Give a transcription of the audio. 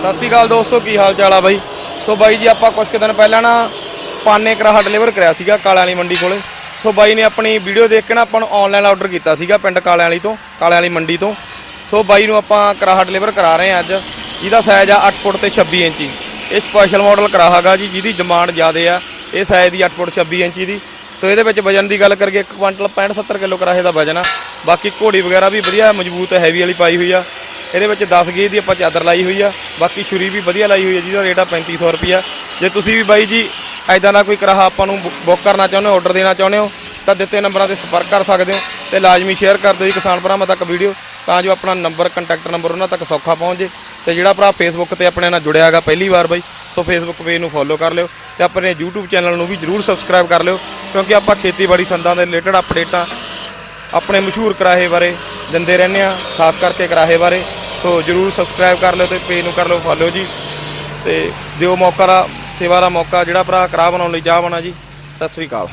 ਸਤਿ ਸ਼੍ਰੀ ਅਕਾਲ ਦੋਸਤੋ, ਕੀ ਹਾਲ ਚਾਲ ਆ ਬਾਈ? ਸੋ ਬਾਈ ਜੀ, ਆਪਾਂ ਕੁਝ ਕੁ ਦਿਨ ਪਹਿਲਾਂ ਨਾ ਪਾਨੇ ਕਰਾਹਾ ਡਿਲੀਵਰ ਕਰਿਆ ਸੀਗਾ ਕਾਲਿਆਂ ਵਾਲੀ ਮੰਡੀ ਕੋਲੇ। ਸੋ ਬਾਈ ਨੇ ਆਪਣੀ ਵੀਡੀਓ ਦੇਖ ਕੇ ਨਾ ਆਪਾਂ ਨੂੰ ਆਨਲਾਈਨ ਆਰਡਰ ਕੀਤਾ ਸੀਗਾ ਪਿੰਡ ਕਾਲਿਆਂ ਵਾਲੀ ਤੋਂ, ਕਾਲਿਆਂ ਵਾਲੀ ਮੰਡੀ ਤੋਂ। ਸੋ ਬਾਈ ਨੂੰ ਆਪਾਂ ਕਰਾਹਾ ਡਿਲੀਵਰ ਕਰਾ ਰਹੇ ਹਾਂ ਅੱਜ। ਇਹਦਾ ਸਾਈਜ਼ ਆ 8 ਫੁੱਟ ਤੇ 26 ਇੰਚੀ। ਇਹ ਸਪੈਸ਼ਲ ਮਾਡਲ ਕਰਾਹਾਗਾ ਜੀ, ਜਿਹਦੀ ਡਿਮਾਂਡ ਜ਼ਿਆਦੇ ਆ। ਇਹ ਸਾਈਜ਼ ਦੀ 8 ਫੁੱਟ 26 ਇੰਚੀ ਦੀ। ਸੋ ਇਹਦੇ ਵਿੱਚ ਵਜਨ ਦੀ ਗੱਲ ਕਰੀਏ 1 ਕੁਇੰਟਲ 65 70 ਕਿਲੋ ਕਰਾਹੇ ਦਾ ਵਜਨ ਆ। ਬਾਕੀ ਘੋੜੀ ਵਗੈਰਾ ਵੀ ਵਧੀਆ, ਮਜ਼ਬੂਤ ਹੈਵੀ ਵਾਲੀ ਪਾਈ ਹੋਈ ਆ। ਇਹਦੇ ਵਿੱਚ 10 ਗੇਜ ਦੀ ਆਪਾਂ ਚਾਦਰ ਲਾਈ ਹੋਈ ਆ, ਬਾਕੀ ਛੁਰੀ ਵੀ ਵਧੀਆ ਲਾਈ ਹੋਈ ਆ, ਜਿਹਦਾ ਰੇਟ ਆ 3500 ਰੁਪਿਆ ਜੇ ਤੁਸੀਂ ਵੀ ਬਾਈ ਜੀ ਐਦਾਂ ਦਾ ਕੋਈ ਕਰਾਹਾ ਆਪਾਂ ਨੂੰ ਬੁੱਕ ਕਰਨਾ ਚਾਹੁੰਦੇ ਹੋ ਆਰਡਰ ਦੇਣਾ ਚਾਹੁੰਦੇ ਹੋ, ਤਾਂ ਦਿੱਤੇ ਨੰਬਰਾਂ ਤੇ ਸੰਪਰਕ ਕਰ ਸਕਦੇ ਹੋ ਤੇ ਲਾਜ਼ਮੀ ਸ਼ੇਅਰ ਕਰ ਦਿਓ ਜੀ ਕਿਸਾਨ ਭਰਾਵਾਂ ਤੱਕ ਵੀਡੀਓ ਤਾਂ ਜੋ ਆਪਣਾ ਨੰਬਰ ਕੰਟੈਕਟ ਨੰਬਰ ਉਹਨਾਂ ਤੱਕ ਸੌਖਾ ਪਹੁੰਚ ਜੇ। ਤੇ ਜਿਹੜਾ ਭਰਾ ਫੇਸਬੁੱਕ ਤੇ ਆਪਣੇ ਨਾਲ ਜੁੜਿਆ ਹੈਗਾ ਪਹਿਲੀ ਵਾਰ ਬਾਈ, ਸੋ ਫੇਸਬੁੱਕ ਪੇਜ ਨੂੰ ਫੋਲੋ ਕਰ ਲਿਓ ਤੇ ਆਪਣੇ YouTube ਚੈਨਲ ਨੂੰ ਵੀ ਜਰੂਰ ਸਬਸਕ੍ਰਾਈਬ ਕਰ ਲਿਓ, ਕਿਉਂਕਿ ਆਪਾਂ ਖੇਤੀਬਾੜੀ ਸੰਦਾਂ ਦੇ ਰਿਲੇਟਡ ਅਪਡੇਟਾਂ ਆਪਣੇ ਮਸ਼ਹੂਰ ਕਰਾਹੇ ਬਾਰੇ ਦਿੰਦੇ ਰਹਿੰਦੇ ਆ, ਖਾਸ ਕਰਕੇ ਕਰਾਹੇ ਬਾਰੇ। ਸੋ ਜਰੂਰ ਸਬਸਕ੍ਰਾਈਬ ਕਰ ਲਿਓ ਤੇ ਪੇਜ ਨੂੰ ਕਰ ਲਿਓ ਫੋਲੋ ਜੀ। ਤੇ ਦਿਓ ਮੌਕਾ ਦਾ ਸੇਵਾ ਦਾ ਮੌਕਾ, ਜਿਹੜਾ ਭਰਾ ਕਰਾ ਬਣਾਉਣ ਲਈ ਜਾ ਬਣਾ ਜੀ। ਸਤਿ ਸ੍ਰੀ ਅਕਾਲ।